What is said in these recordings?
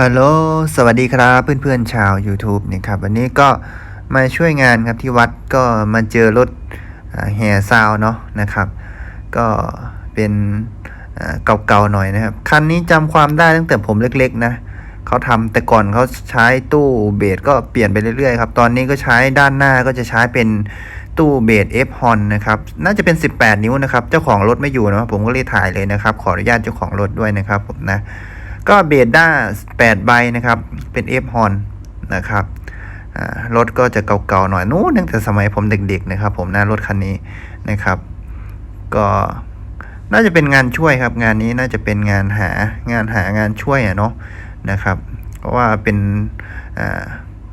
ฮัลโหล สวัสดีครับเพื่อนๆชาว YouTube นะครับวันนี้ก็มาช่วยงานครับที่วัดก็มาเจอรถแห่ซาวเนาะนะครับ ก็เป็นเก่าๆหน่อยนะครับ คันนี้จำความได้ตั้งแต่ผมเล็กๆนะเขาทำแต่ก่อนเขาใช้ตู้เบสก็เปลี่ยนไปเรื่อยๆครับ ตอนนี้ก็ใช้ด้านหน้าก็จะใช้เป็นตู้เบส F h o n นะครับ น่าจะเป็น 18 นิ้วนะครับ เจ้าของรถไม่อยู่นะผมก็เลยถ่ายเลยนะครับ ขออนุญาตเจ้าของรถด้วยนะครับผมนะ ก็เบด้า8ใบนะครับ เป็น F h o n นะครับรถก็จะเก่าๆหน่อยนู้นตั้งแต่สมัยผมเด็ก ๆ นะครับ ผมนะรถคันนี้นะครับ ก็น่าจะเป็นงานช่วยครับ งานนี้น่าจะเป็นงานหางานหางานช่วยอะเนาะนะครับ เพราะว่าเป็น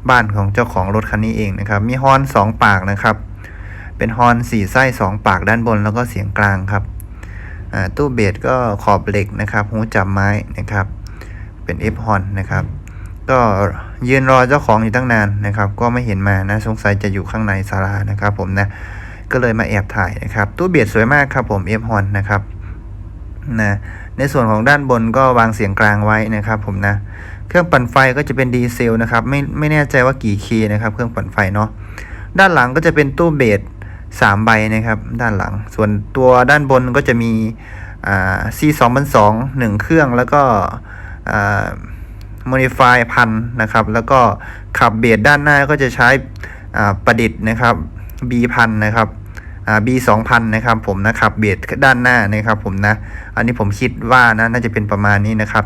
บ้านของเจ้าของรถคันนี้เองนะครับ มีฮอนสองปากนะครับ เป็นฮอนสี่ไส้สองปากด้านบนแล้วก็เสียงกลางครับอ่าตู้เบสก็ขอบเหล็กนะครับ หูจับไม้นะครับ เป็น F h o n นะครับ ก็ยืนรอเจ้าของอยู่ตั้งนานนะครับ ก็ไม่เห็นมานะสงสัยจะอยู่ข้างในศาลานะครับ ผมนะก็เลยมาแอบถ่ายนะครับ ตู้เบียดสวยมากครับผม F h o n นะครับนะในส่วนของด้านบนก็วางเสียงกลางไว้นะครับ ผมนะ เครื่องปั่นไฟก็จะเป็นดีเซลนะครับ ไม่ไม่แน่ใจว่ากี่คีย์นะครับ เครื่องปั่นไฟเนาะด้านหลังก็จะเป็นตู้เบสสามใบนะครับ ด้านหลัง ส่วนตัวด้านบนก็จะมีอ่า C 2 0 0 2หนึ่งเครื่องแล้วก็ อ่า modify พันนะครับ แล้วก็ขับเบสด้านหน้าก็จะใช้ประดิษฐ์นะครับ B พันนะครับ B สองพันนะครับ ผมนะครับเบสด้านหน้านะครับ ผมนะ อันนี้ผมคิดว่านะน่าจะเป็นประมาณนี้นะครับ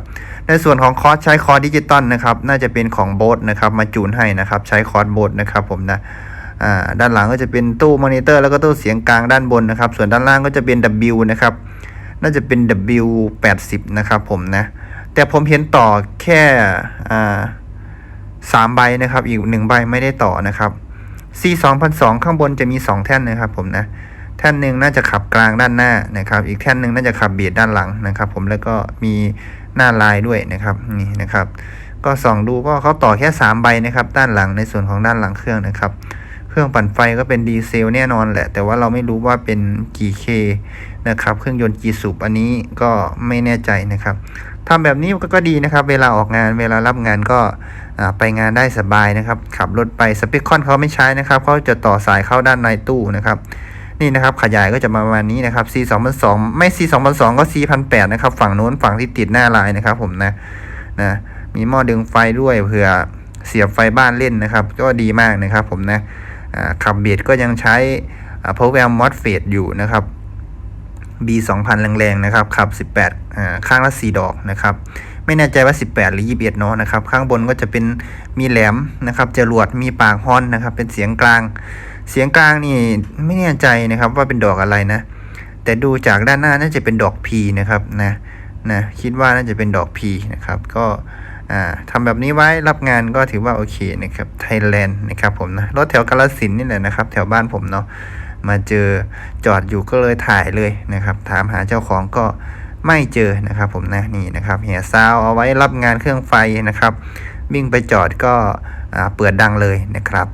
ในส่วนของคอร์สใช้คอร์สดิจิตอลนะครับ น่าจะเป็นของโบสนะครับ มาจูนให้นะครับ ใช้คอร์สโบสนะครับ ผมนะด้านหลังก็จะเป็นตู้มอนิเตอร์แล้วก็ตู้เสียงกลางด้านบนนะครับ ส่วนด้านล่างก็จะเป็น W นะครับ น่าจะเป็น W 80 นะครับ ผมนะ แต่ผมเห็นต่อแค่สามใบนะครับ อีกหนึ่งใบไม่ได้ต่อนะครับ C 2 0 0 ข้างบนจะมี 2 แท่นนะครับ ผมนะ แท่นหนึ่งน่าจะขับกลางด้านหน้านะครับ อีกแท่นหนึ่งน่าจะขับเบียดด้านหลังนะครับ ผมแล้วก็มีหน้าลายด้วยนะครับนี่นะครับ ก็ส่องดูก็เขาต่อแค่ 3 ใบนะครับ ด้านหลังในส่วนของด้านหลังเครื่องนะครับ เครื่องปั่นไฟก็เป็นดีเซลแน่นอนแหละ แต่ว่าเราไม่รู้ว่าเป็นกี่เคนะครับ เครื่องยนต์กี่สูบอันนี้ก็ไม่แน่ใจนะครับ ทำแบบนี้ก็ดีนะครับ เวลาออกงานเวลารับงานก็ไปงานได้สบายนะครับ ขับรถไปสเปคคอนเขาไม่ใช้นะครับเขาจะต่อสายเข้าด้านในตู้นะครับนี่นะครับขยายก็จะมาประมาณนี้นะครับ C 2 0 0ไม่ C 2 0 0ก็ C 1 8 0 0นะครับฝั่งนู้นฝั่งที่ติดหน้าลายนะครับ ผมนะนะมีหม้อดึงไฟด้วยเผื่อเสียบไฟบ้านเล่นนะครับ ก็ดีมากนะครับ ผมนะขับเบียดก็ยังใช้อ่า power MOSFET อยู่นะครับ B 2000 แรงๆนะครับขับ 18อ่าข้างละ 4 ดอกนะครับไม่แน่ใจว่า 18 หรือ 21 เนาะนะครับ ข้างบนก็จะเป็นมีแหลมนะครับจรวดมีปากฮอนนะครับ เป็นเสียงกลาง เสียงกลางนี่ไม่แน่ใจนะครับว่าเป็นดอกอะไรนะ แต่ดูจากด้านหน้าน่าจะเป็นดอก P นะครับนะนะคิดว่าน่าจะเป็นดอก P นะครับก็อ่าทำแบบนี้ไว้รับงานก็ถือว่าโอเคนะครับไทยแลนด์นะครับผมนะรถแถวกาลสินนี่แหละนะครับ แถวบ้านผมเนาะ มาเจอจอดอยู่ก็เลยถ่ายเลยนะครับ ถามหาเจ้าของก็ไม่เจอนะครับผมนะนี่นะครับเหียซาวเอาไว้รับงานเครื่องไฟนะครับวิ่งไปจอดก็เปิดดังเลยนะครับ